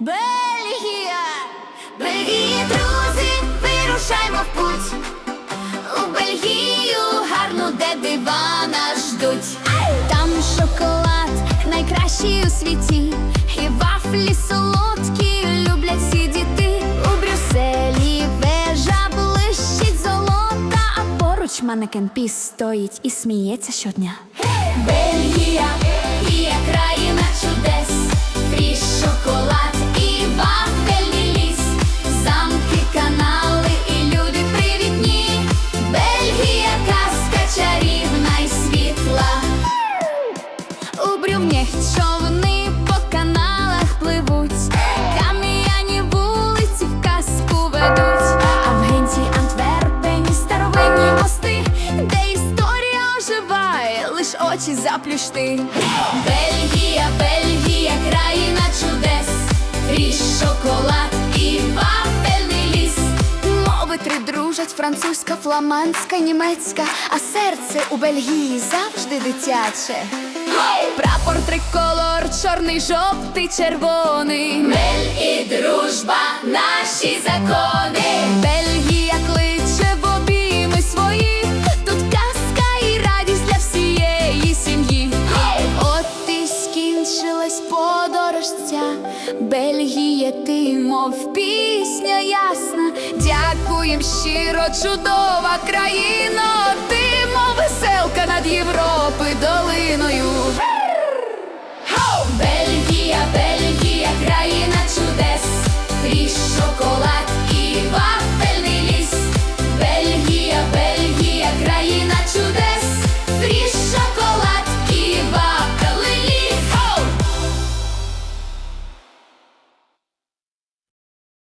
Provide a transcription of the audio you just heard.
Бельгія, Бельгія, друзі, вирушаймо в путь. У Бельгію гарну, де дива ждуть. Там шоколад найкращий у світі, і вафлі солодкі люблять всі діти. У Брюсселі вежа блищить золота, а поруч манекен піс стоїть і сміється щодня. Бельгія, очі заплющти. Бельгія, Бельгія, країна чудес, фріш, шоколад і вафельний ліс. Мови три дружать, французька, фламандська, німецька, а серце у Бельгії завжди дитяче. Прапор триколор, чорний, жовтий, червоний. Мель і дружба, наші закони. Подорож. Бельгія, ти, мов пісня ясна. Дякуєм щиро, чудова країна.